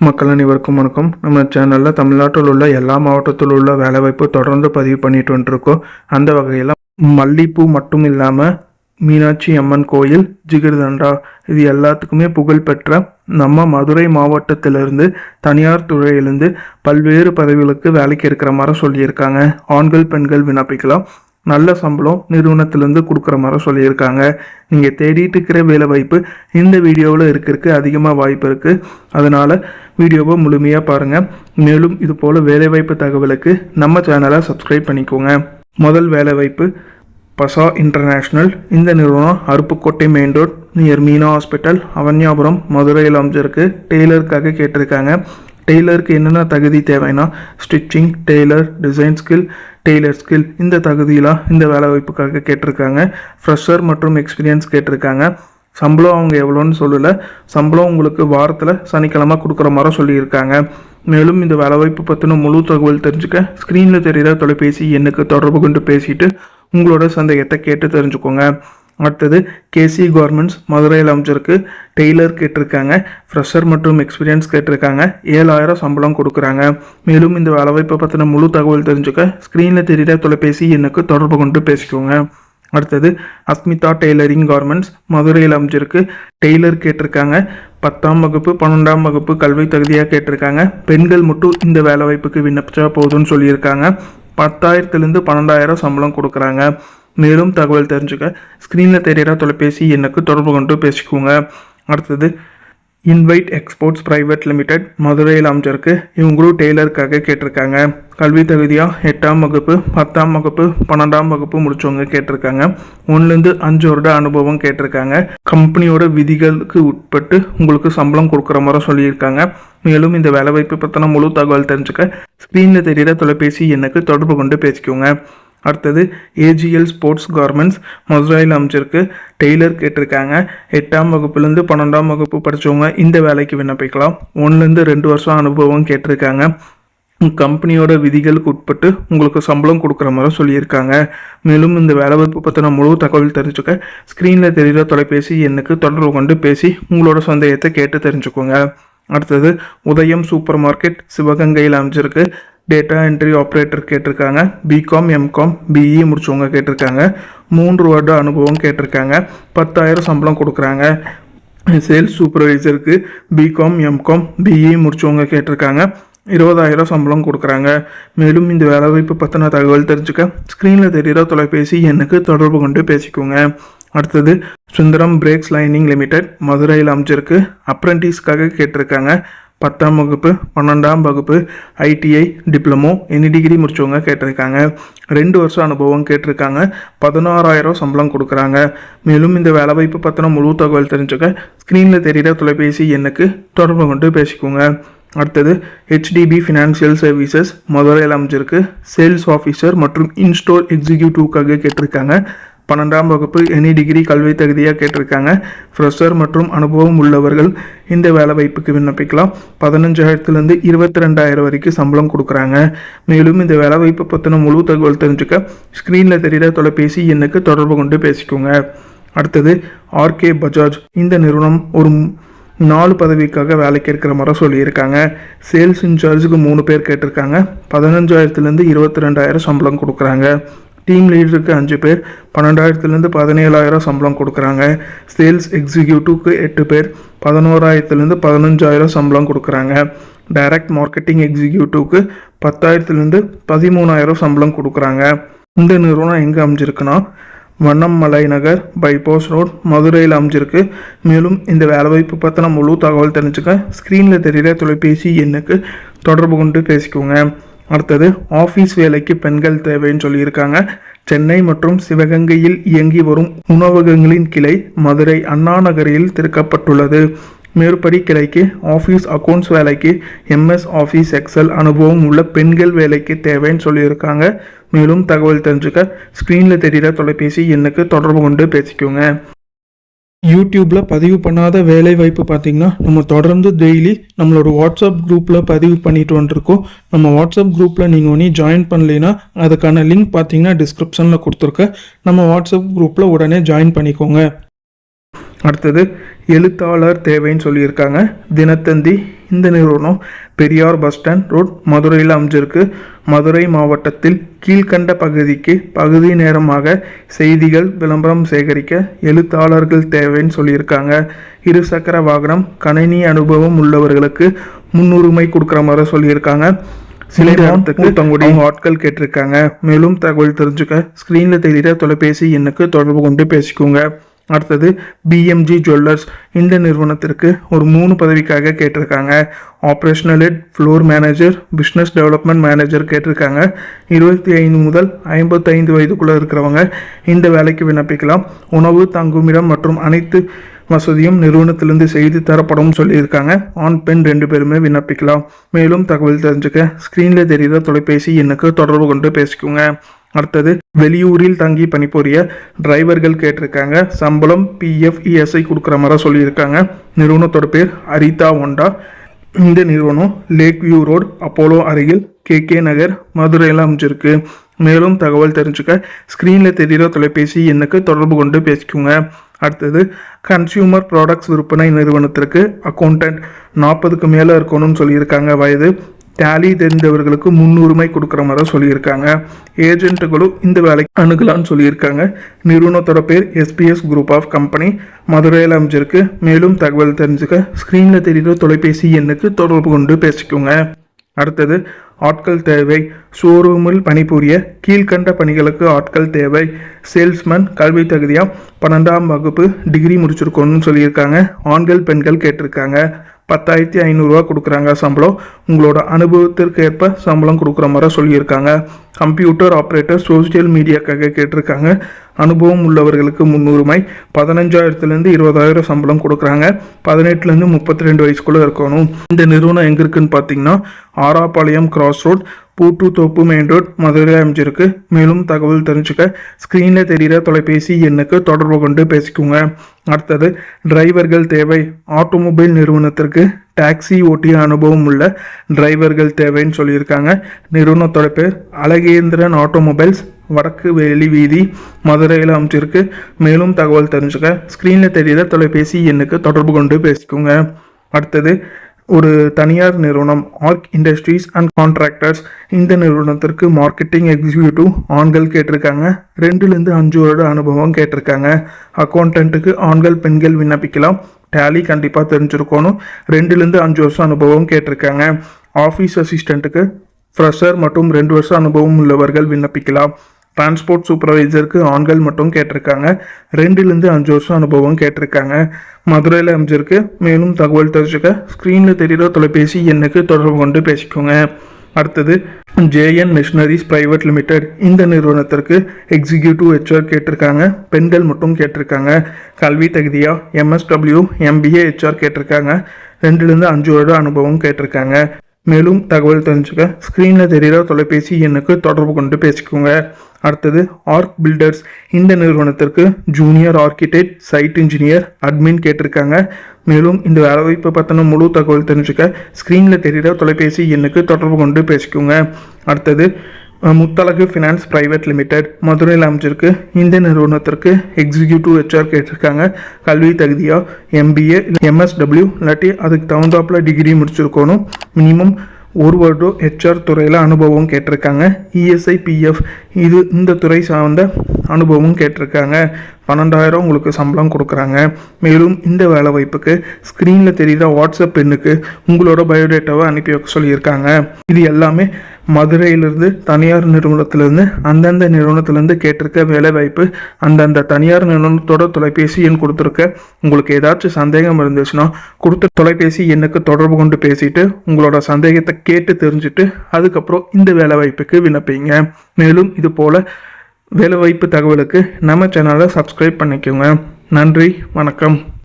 மக்கள் அனைவருக்கும் வணக்கம். நம்ம சேனலில் தமிழ்நாட்டில் உள்ள எல்லா மாவட்டத்தில் உள்ள வேலைவாய்ப்பு தொடர்ந்து பதிவு பண்ணிட்டு வந்துருக்கோம். அந்த வகையில் மல்லிப்பூ மட்டும் இல்லாமல் மீனாட்சி அம்மன் கோயில் ஜிகிர்தண்டா இது எல்லாத்துக்குமே புகழ்பெற்ற நம்ம மதுரை மாவட்டத்திலிருந்து தனியார் துறையிலிருந்து பல்வேறு பதவிகளுக்கு வேலைக்கு இருக்கிற மாதிரி சொல்லியிருக்காங்க. ஆண்கள் பெண்கள் விண்ணப்பிக்கலாம். நல்ல சம்பளம் நிறுவனத்திலேருந்து கொடுக்குற மாதிரி சொல்லியிருக்காங்க. நீங்கள் தேடிட்டு இருக்கிற வேலை வாய்ப்பு இந்த வீடியோவில் இருக்கிறதுக்கு அதிகமாக வாய்ப்பு இருக்குது அதனால் வீடியோவை முழுமையாக பாருங்கள் மேலும் இது போல் வேலைவாய்ப்பு தகவலுக்கு நம்ம சேனலை சப்ஸ்கிரைப் பண்ணிக்கோங்க. முதல் வேலைவாய்ப்பு பசா இன்டர்நேஷ்னல். இந்த நிறுவனம் Aruppukottai main road near Meena hospital Avanyapuram மதுரையில் அமைஞ்சிருக்கு. டெய்லருக்காக கேட்டிருக்காங்க. டெய்லருக்கு என்னென்ன தகுதி தேவைன்னா stitching tailor design skill tailor skill இந்த தகுதியெலாம் இந்த வேலை வாய்ப்புக்காக கேட்டிருக்காங்க. ஃப்ரெஷர் மற்றும் எக்ஸ்பீரியன்ஸ் கேட்டிருக்காங்க. சம்பளம் அவங்க எவ்வளோன்னு சொல்லலை. சம்பளம் உங்களுக்கு வாரத்தில் சனிக்கிழமை கொடுக்குற மாதிரி சொல்லியிருக்காங்க. மேலும் இந்த வேலைவாய்ப்பு பற்றின முழு தகவல் தெரிஞ்சுக்க ஸ்க்ரீனில் தெரிகிற தொலைபேசி எண்ணுக்கு தொடர்பு கொண்டு பேசிட்டு உங்களோட சந்தேகத்தை கேட்டு தெரிஞ்சுக்கோங்க. அடுத்தது கேசி கார்மெண்ட்ஸ் மதுரையில் அமைச்சிருக்கு டெய்லர் கேட்டிருக்காங்க. ஃப்ரெஷர் மற்றும் எக்ஸ்பீரியன்ஸ் கேட்டிருக்காங்க. ஏழாயிரம் சம்பளம் கொடுக்குறாங்க. மேலும் இந்த வேலைவாய்ப்பை பற்றின முழு தகவல் தெரிஞ்சுக்க ஸ்க்ரீனில் தெரியிற தொலைபேசி எனக்கு தொடர்பு கொண்டு பேசிக்கோங்க. அடுத்தது அஸ்மிதா டெய்லரிங் கார்மெண்ட்ஸ் மதுரையில் அமைஞ்சிருக்கு. டெய்லர் கேட்டிருக்காங்க. பத்தாம் வகுப்பு பன்னெண்டாம் வகுப்பு கல்வி தகுதியாக கேட்டிருக்காங்க. பெண்கள் மட்டும் இந்த வேலைவாய்ப்புக்கு விண்ணப்பிச்சா போதும்னு சொல்லியிருக்காங்க. பத்தாயிரத்துலேருந்து பன்னெண்டாயிரம் சம்பளம் கொடுக்குறாங்க. மேலும் தகவல் தெரிஞ்சுக்க ஸ்க்ரீனில் தெரிகிற தொலைபேசி எனக்கு தொடர்பு கொண்டு பேசிக்கோங்க. அடுத்தது இன்வைட் எக்ஸ்போர்ட்ஸ் ப்ரைவேட் லிமிடெட் மதுரையில் அமைஞ்சிருக்கு. இவங்களும் டெய்லருக்காக கேட்டிருக்காங்க. கல்வி தகுதியாக எட்டாம் வகுப்பு பத்தாம் வகுப்பு பன்னெண்டாம் வகுப்பு முடித்தவங்க கேட்டிருக்காங்க. ஒன்றுலேருந்து அஞ்சு வருட அனுபவம் கேட்டிருக்காங்க. கம்பெனியோட விதிகளுக்கு உட்பட்டு உங்களுக்கு சம்பளம் கொடுக்குற மாதிரி சொல்லியிருக்காங்க. மேலும் இந்த வேலைவாய்ப்பு பற்றின முழு தகவல் தெரிஞ்சுக்க ஸ்க்ரீனில் தெரிகிற தொலைபேசி எனக்கு தொடர்பு கொண்டு பேசிக்கோங்க. அடுத்தது ஏஜிஎல் ஸ்போர்ட்ஸ் கார்மெண்ட்ஸ் மதுரையில் அமைச்சிருக்கு டெய்லர் கேட்டிருக்காங்க. எட்டாம் வகுப்புலேருந்து பன்னெண்டாம் வகுப்பு படித்தவங்க இந்த வேலைக்கு விண்ணப்பிக்கலாம். ஒன்றுலேருந்து ரெண்டு வருஷம் அனுபவம் கேட்டிருக்காங்க. கம்பெனியோட விதிகளுக்கு உட்பட்டு உங்களுக்கு சம்பளம் கொடுக்குற மாதிரி சொல்லியிருக்காங்க. மேலும் இந்த வேலைவாய்ப்பு பற்றின முழு தகவல் தெரிஞ்சுக்க ஸ்க்ரீனில் தெரிகிற தொலைபேசி எண்ணுக்கு தொடர்பு கொண்டு பேசி உங்களோட சந்தேகத்தை கேட்டு தெரிஞ்சுக்கோங்க. அடுத்தது உதயம் சூப்பர் மார்க்கெட் சிவகங்கையில் அமைஞ்சிருக்கு. டேட்டா என்ட்ரி ஆப்ரேட்டர் கேட்டிருக்காங்க. B Com M Com B E முடிச்சவங்க கேட்டிருக்காங்க. மூன்று வருட அனுபவம் கேட்டிருக்காங்க. பத்தாயிரம் சம்பளம் கொடுக்குறாங்க. Sales சூப்பர்வைசருக்கு B Com M Com B E முடிச்சவங்க கேட்டிருக்காங்க. இருபதாயிரம் சம்பளம் கொடுக்குறாங்க. மேலும் இந்த வேலைவாய்ப்பு பற்றின தகவல் தெரிஞ்சுக்க ஸ்க்ரீனில் தெரிகிற தொலைபேசி எண்ணுக்கு தொடர்பு கொண்டு பேசிக்கோங்க. அடுத்தது சுந்தரம் பிரேக்ஸ் லைனிங் லிமிடெட் மதுரையில் அமைச்சிருக்கு அப்ரண்டிஸ்க்காக கேட்டிருக்காங்க. பத்தாம் வகுப்பு பன்னெண்டாம் வகுப்பு ஐடிஐ டிப்ளமோ எனி டிகிரி முடித்தவங்க கேட்டிருக்காங்க. ரெண்டு வருஷம் அனுபவம் கேட்டிருக்காங்க. பதினாறாயிரம் சம்பளம் கொடுக்குறாங்க. மேலும் இந்த வேலைவாய்ப்பு பற்றின முழு தகவல் தெரிஞ்சுக்க ஸ்க்ரீனில் தெரிகிற தொலைபேசி எண்ணுக்கு தொடர்பு கொண்டு பேசிக்கோங்க. அடுத்தது ஹெச்டிபி ஃபினான்ஷியல் சர்வீசஸ் மதுரையில் அமைஞ்சிருக்கு. சேல்ஸ் ஆஃபீஸர் மற்றும் இன்ஸ்டோர் எக்ஸிக்யூட்டிவ்க்காக கேட்டிருக்காங்க. பன்னெண்டாம் வகுப்பு எனி டிகிரி கல்வி தகுதியாக கேட்டிருக்காங்க. ஃப்ரெஷர் மற்றும் அனுபவம் உள்ளவர்கள் இந்த வேலை வாய்ப்புக்கு விண்ணப்பிக்கலாம். பதினஞ்சாயிரத்துலேருந்து இருபத்தி ரெண்டாயிரம் வரைக்கும் சம்பளம் கொடுக்குறாங்க. மேலும் இந்த வேலை வாய்ப்பு பற்றின முழு தகவல் தெரிஞ்சுக்க ஸ்க்ரீனில் தெரிகிற தொலைபேசி எண்ணுக்கு தொடர்பு கொண்டு பேசிக்கோங்க. அடுத்தது ஆர்கே பஜாஜ் இந்த நிறுவனம் ஒரு நாலு பதவிக்காக வேலைக்கு இருக்கிற மாதிரி சொல்லியிருக்காங்க. சேல்ஸ் இன்சார்ஜுக்கு மூணு பேர் கேட்டிருக்காங்க. பதினஞ்சாயிரத்துலேருந்து இருபத்தி ரெண்டாயிரம் சம்பளம் கொடுக்குறாங்க. டீம் லீடருக்கு அஞ்சு பேர். பன்னெண்டாயிரத்துலேருந்து பதினேழாயிரம் சம்பளம் கொடுக்குறாங்க. சேல்ஸ் எக்ஸிக்யூட்டிவ்க்கு எட்டு பேர். பதினோராயிரத்துலேருந்து பதினஞ்சாயிரம் சம்பளம் கொடுக்குறாங்க. டைரக்ட் மார்க்கெட்டிங் எக்ஸிக்யூட்டிவ்க்கு பத்தாயிரத்துலேருந்து பதிமூணாயிரம் சம்பளம் கொடுக்குறாங்க. இந்த நிறுவனம் எங்கே அமைஞ்சிருக்குன்னா வண்ணம்மலை நகர் பைபாஸ் ரோட் மதுரையில் அமைஞ்சிருக்கு. மேலும் இந்த வேலைவாய்ப்பு பற்றின முழு தகவல் தெரிஞ்சுக்க ஸ்க்ரீனில் தெரிகிற தொலைபேசி எண்ணுக்கு தொடர்பு கொண்டு பேசிக்கோங்க. அடுத்தது ஆஃபீஸ் வேலைக்கு பெண்கள் தேவைன்னு சொல்லியிருக்காங்க. சென்னை மற்றும் சிவகங்கையில் இயங்கி வரும் உணவகங்களின் கிளை மதுரை அண்ணா நகரில் திறக்கப்பட்டுள்ளது. மேற்படி கிளைக்கு ஆஃபீஸ் அக்கௌண்ட்ஸ் வேலைக்கு எம்எஸ் ஆஃபீஸ் எக்ஸல் அனுபவம் உள்ள பெண்கள் வேலைக்கு தேவைன்னு சொல்லியிருக்காங்க. மேலும் தகவல் தெரிஞ்சுக்க ஸ்க்ரீனில் தெரிகிற தொலைபேசி எண்ணுக்கு தொடர்பு கொண்டு பேசிக்கோங்க. யூடியூப்பில் பதிவு பண்ணாத வேலை வாய்ப்பு பார்த்தீங்கன்னா நம்ம தொடர்ந்து டெய்லி நம்மளோட வாட்ஸ்அப் குரூப்பில் பதிவு பண்ணிட்டு வந்துருக்கோம். நம்ம வாட்ஸ்அப் குரூப்பில் நீங்கள் ஒன்றி ஜாயின் பண்ணலைன்னா அதுக்கான லிங்க் பார்த்தீங்கன்னா டிஸ்கிரிப்ஷனில் கொடுத்துருக்கேன். நம்ம வாட்ஸ்அப் குரூப்பில் உடனே ஜாயின் பண்ணிக்கோங்க. அடுத்தது எழுத்தாளர் தேவைன்னு சொல்லியிருக்காங்க. தினத்தந்தி இந்த நிறுவனம் பெரியார் பஸ் ஸ்டாண்ட் ரோட் மதுரையில் அமைஞ்சிருக்கு. மதுரை மாவட்டத்தில் கீழ்கண்ட பகுதிக்கு பகுதி நேரமாக செய்திகள் விளம்பரம் சேகரிக்க எழுத்தாளர்கள் தேவைன்னு சொல்லியிருக்காங்க. இருசக்கர வாகனம் கணினி அனுபவம் உள்ளவர்களுக்கு முன்னுரிமை கொடுக்குற மாதிரி சொல்லியிருக்காங்க. சில நேரத்துக்கு தங்களுடைய ஆட்கள் கேட்டிருக்காங்க. மேலும் தகவல் தெரிஞ்சுக்க ஸ்க்ரீனில் தெரிகிற தொலைபேசி எண்ணுக்கு தொடர்பு கொண்டு பேசிக்கோங்க. அடுத்தது பிஎம்ஜி ஜுவல்லர்ஸ் இந்த நிறுவனத்திற்கு ஒரு மூணு பதவிக்காக கேட்டிருக்காங்க. Operational head floor manager business development manager கேட்டிருக்காங்க. இருபத்தி ஐந்து முதல் ஐம்பத்தைந்து வயதுக்குள்ளே இருக்கிறவங்க இந்த வேலைக்கு விண்ணப்பிக்கலாம். உணவு தங்குமிடம் மற்றும் அனைத்து வசதியும் நிறுவனத்திலிருந்து செய்து தரப்படும் சொல்லியிருக்காங்க. ஆண் பெண் ரெண்டு பேருமே விண்ணப்பிக்கலாம். மேலும் தகவல் தெரிஞ்சுக்க ஸ்க்ரீனில் தெரிகிற தொலைபேசி எண்ணுக்கு தொடர்பு கொண்டு பேசிக்கோங்க. அடுத்தது வெளியூரில் தங்கி பணிபுரிய டிரைவர்கள் கேட்டிருக்காங்க. சம்பளம் பிஎஃப் இஎஸ்ஐ கொடுக்குற மாதிரி சொல்லியிருக்காங்க. நிறுவனத்தோட பேர் அரிதா ஹோண்டா இந்த நிறுவனம் லேக் வியூ ரோடு அப்போலோ அருகில் கே கே நகர் மதுரையில் அமைஞ்சிருக்கு. மேலும் தகவல் தெரிஞ்சுக்க ஸ்க்ரீனில் தெரிகிற தொலைபேசி எண்ணுக்கு தொடர்பு கொண்டு பேசிக்கோங்க. அடுத்தது கன்சியூமர் ப்ராடக்ட்ஸ் விற்பனை நிறுவனத்திற்கு அக்கௌண்டன்ட் நாற்பதுக்கு மேலே இருக்கணும்னு சொல்லியிருக்காங்க வயது. டேலி தெரிந்தவர்களுக்கு முன்னுரிமை கொடுக்குற மாதிரி சொல்லியிருக்காங்க. ஏஜென்ட்டுகளும் இந்த வேலைக்கு அணுகலான்னு சொல்லியிருக்காங்க. நிறுவனத்தோட பேர் எஸ்பிஎஸ் குரூப் ஆஃப் கம்பெனி மதுரையில் அமைஞ்சிருக்கு. மேலும் தகவல் தெரிஞ்சுக்க ஸ்க்ரீனில் தெரிகிற தொலைபேசி எண்ணுக்கு தொடர்பு கொண்டு பேசிக்கோங்க. அடுத்தது ஆட்கள் தேவை. ஷோரூமில் பணிபுரிய கீழ்கண்ட பணிகளுக்கு ஆட்கள் தேவை. சேல்ஸ்மேன் கல்வி தகுதியாக பன்னெண்டாம் வகுப்பு டிகிரி முடிச்சிருக்கோன்னு சொல்லியிருக்காங்க. ஆண்கள் பெண்கள் கேட்டிருக்காங்க. பத்தாயிரத்தி ஐநூறுரூவா கொடுக்குறாங்க சம்பளம். உங்களோட அனுபவத்திற்கு ஏற்ப சம்பளம் கொடுக்குற மாதிரி சொல்லியிருக்காங்க. கம்ப்யூட்டர் ஆப்ரேட்டர் சோசியல் மீடியாக்காக கேட்டிருக்காங்க. அனுபவம் உள்ளவர்களுக்கு முன்னுரிமை பதினஞ்சாயிரத்துலேருந்து இருபதாயிரம் சம்பளம் கொடுக்குறாங்க. பதினெட்டுலேருந்து முப்பத்தி ரெண்டு வயசுக்குள்ளே இருக்கணும். இந்த நிறுவனம் எங்கே இருக்குன்னு பார்த்தீங்கன்னா ஆராப்பாளையம் கிராஸ் ரோட் பூட்டு தோப்பு மெயின் ரோட் மதுரையில் அமைஞ்சிருக்கு. மேலும் தகவல் தெரிஞ்சுக்க ஸ்க்ரீனில் தெரிகிற தொலைபேசி எண்ணுக்கு தொடர்பு கொண்டு பேசிக்கோங்க. அடுத்தது டிரைவர்கள் தேவை. ஆட்டோமொபைல் நிறுவனத்திற்கு டாக்ஸி ஓட்டிய அனுபவம் உள்ள டிரைவர்கள் தேவைன்னு சொல்லியிருக்காங்க. நிறுவனத்தோட பேர் அழகேந்திரன் ஆட்டோமொபைல்ஸ் வடக்கு வெளி வீதி மதுரையில் அமைச்சிருக்கு மேலும் தகவல் தெரிஞ்சுக்க ஸ்க்ரீனில் தெரிகிற தொலைபேசி எண்ணுக்கு தொடர்பு கொண்டு பேசிக்கோங்க. அடுத்தது ஒரு தனியார் நிறுவனம் ஆர்க் இண்டஸ்ட்ரீஸ் அண்ட் கான்ட்ராக்டர்ஸ் இந்த நிறுவனத்திற்கு மார்க்கெட்டிங் எக்ஸிக்யூட்டிவ் ஆண்கள் கேட்டிருக்காங்க. ரெண்டுலேருந்து அஞ்சு வருட அனுபவம் கேட்டிருக்காங்க. அக்கௌண்டன்ட்டுக்கு ஆண்கள் பெண்கள் விண்ணப்பிக்கலாம். டேலி கண்டிப்பாக தெரிஞ்சிருக்கணும். ரெண்டுலேருந்து அஞ்சு வருஷம் அனுபவம் கேட்டிருக்காங்க. ஆஃபீஸ் அசிஸ்டண்ட்டுக்கு ஃப்ரெஷர் மற்றும் ரெண்டு வருஷம் அனுபவம் உள்ளவர்கள் விண்ணப்பிக்கலாம். டிரான்ஸ்போர்ட் சூப்பர்வைசருக்கு ஆண்கள் மட்டும் கேட்டிருக்காங்க. ரெண்டுலேருந்து அஞ்சு வருஷம் அனுபவம் கேட்டிருக்காங்க. மதுரையில் அமைஞ்சிருக்கு. மேலும் தகவல் தெரிஞ்சுக்க ஸ்க்ரீனில் தெரிகிற தொலைபேசி எண்ணுக்கு தொடர்பு கொண்டு பேசிக்கோங்க. அடுத்தது ஜேஎன் மிஷினரிஸ் பிரைவேட் லிமிடெட் இந்த நிறுவனத்திற்கு எக்ஸிக்யூட்டிவ் ஹெச்ஆர் கேட்டிருக்காங்க. பெண்கள் மட்டும் கேட்டிருக்காங்க. கல்வி தகுதியாக எம்எஸ்டபிள்யூ எம்பிஏ ஹெச்ஆர் கேட்டிருக்காங்க. ரெண்டுலேருந்து அஞ்சு வருட அனுபவம் கேட்டிருக்காங்க. மேலும் தகவல் தெரிஞ்சுக்க ஸ்க்ரீனில் தெரிகிற தொலைபேசி எண்ணுக்கு தொடர்பு கொண்டு பேசிக்கோங்க. அடுத்தது ஆர்க் பில்டர்ஸ் இந்த நிறுவனத்திற்கு junior architect site engineer admin கேட்டிருக்காங்க. மேலும் இந்த வேலைவாய்ப்பு பற்றின முழு தகவல் தெரிஞ்சுக்க ஸ்க்ரீனில் தெரிகிற தொலைபேசி எண்ணுக்கு தொடர்பு கொண்டு பேசிக்கோங்க. அடுத்தது அஹ், முத்தழகு ஃபினான்ஸ் பிரைவேட் லிமிடெட் மதுரையில் அமைச்சிருக்கு இந்த நிறுவனத்திற்கு எக்ஸிக்யூட்டிவ் ஹெச்ஆர் கேட்டிருக்காங்க. கல்வி தகுதியாக எம்பிஏ எம்எஸ்டபிள்யூ இல்லாட்டி அதுக்கு தகுந்தாப்பில் டிகிரி முடிச்சிருக்கணும். மினிமம் ஒரு வருடம் ஹெச்ஆர் துறையில் அனுபவம் கேட்டிருக்காங்க. இஎஸ்ஐ பிஎஃப் இது இந்த துறை சார்ந்த அனுபவம் கேட்டிருக்காங்க. பன்னெண்டாயிரம் உங்களுக்கு சம்பளம் கொடுக்குறாங்க. மேலும் இந்த வேலை வாய்ப்புக்கு ஸ்க்ரீனில் தெரிகிற வாட்ஸ்அப் பெண்ணுக்கு உங்களோட பயோடேட்டாவை அனுப்பி வைக்க சொல்லியிருக்காங்க. இது எல்லாமே மதுரையிலிருந்து தனியார் நிறுவனத்திலேருந்து அந்தந்த நிறுவனத்திலேருந்து கேட்டிருக்க வேலைவாய்ப்பு அந்தந்த தனியார் நிறுவனத்தோட தொலைபேசி எண் கொடுத்துருக்க உங்களுக்கு ஏதாச்சும் சந்தேகம் இருந்துச்சுன்னா கொடுத்த தொலைபேசி எண்ணுக்கு தொடர்பு கொண்டு பேசிட்டு உங்களோட சந்தேகத்தை கேட்டு தெரிஞ்சுட்டு அதுக்கப்புறம் இந்த வேலைவாய்ப்புக்கு விண்ணப்பிங்க. மேலும் இது போல் வேலைவாய்ப்பு தகவலுக்கு நம்ம சேனலை சப்ஸ்கிரைப் பண்ணிக்கோங்க. நன்றி வணக்கம்.